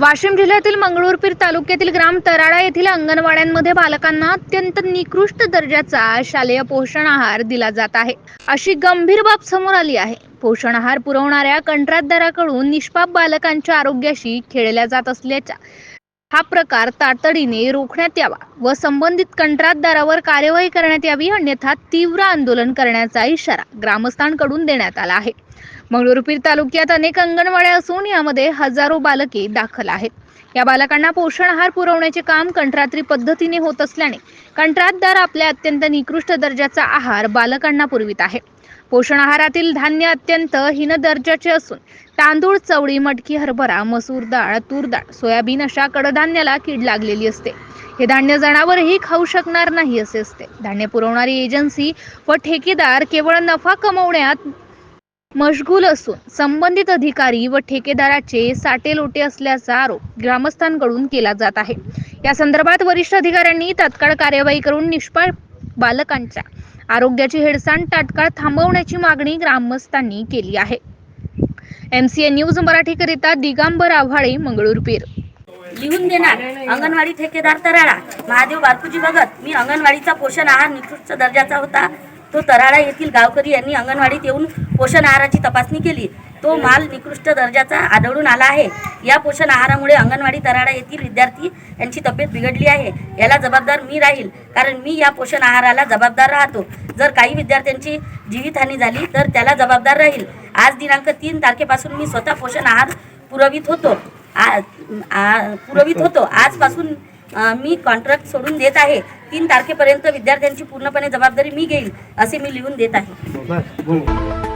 वाशिम जिल्ह्यातील मंगळूरपीर तालुक्यातील ग्राम तराडा येथील अंगणवाड्यांमध्ये बालकांना अत्यंत निकृष्ट दर्जाचा शालेय पोषण आहार दिला जात आहे. अशी गंभीर बाब समोर आली आहे. पोषण आहार पुरवणाऱ्या कंत्राटदाराकडून निष्पाप बालकांच्या आरोग्याशी खेळल्या जात असल्याच्या हा प्रकार तातडीने रोखण्यात यावा व संबंधित कंत्राटदारावर कार्यवाही करण्यात यावी अन्यथा तीव्र आंदोलन करण्याचा इशारा ग्रामस्थांकडून देण्यात आला आहे. मंगळुरपीर तालुक्यात अनेक अंगणवाड्या असून यामध्ये हजारो बालके दाखल आहेत. या बालकांना पोषण आहार पुरवण्याचे काम कंत्रात्री पद्धतीने होत असल्याने कंत्राटदार आपल्या अत्यंत निकृष्ट दर्जाचा आहार बालकांना पुरवित आहे. पोषण आहारातील धान्य अत्यंत हीन दर्जाचे असून तांदूळ चवळी मटकी हरभरा मसूर डाळ तूर डाळ सोयाबीन अशा कडधान्याला कीड लागलेली असते. हे धान्य जनावरही खाऊ शकणार नाही असे असते. धान्य पुरवणारी एजन्सी व ठेकेदार केवळ नफा कमवण्यात मशगूल असून संबंधित अधिकारी व ठेकेदाराचे साटेलोटे असल्याचा आरोप ग्रामस्थांकडून केला जात आहे. या संदर्भात वरिष्ठ अधिकाऱ्यांनी तात्काळ कार्यवाही करून निष्पाळ बालकांच्या आरोग्याची हेडसाण तात्काळ थांबवण्याची मागणी ग्रामस्थांनी केली आहे. एमसीए न्यूज मराठीकरिता दिगांबर आव्हाळे मंगळूरपीर लिहून देणार अंगणवाडी ठेकेदार तराळा महादेव बारकुजी भगत. मी अंगणवाडीचा पोषण आहार निकृष्ट दर्जाचा होता. तो तराळा येथील गावकरी यांनी अंगणवाडीत येऊन पोषण आहाराची तपासणी केली. तो माल निकृष्ट दर्जाचा आढळून आला आहे. या पोषण आहारामुळे अंगणवाडी तराळा येथील विद्यार्थी यांची तब्येत बिघडली आहे. याला जबाबदार मी राहील कारण मी या पोषण आहाराला जबाबदार राहतो. जर काही विद्यार्थ्यांची जीवितहानी झाली तर त्याला जबाबदार राहील. आज दिनांक तीन तारखेपासून मी स्वतः पोषण आहार पुरवित होतो. आ- आ- पुरवित होतो. आजपासून मी कॉन्ट्रॅक्ट सोडून देत आहे. तीन तारखेपर्यंत विद्यार्थ्यांची पूर्णपणे जबाबदारी मी घेईल असे मी लिहून देत आहे. बस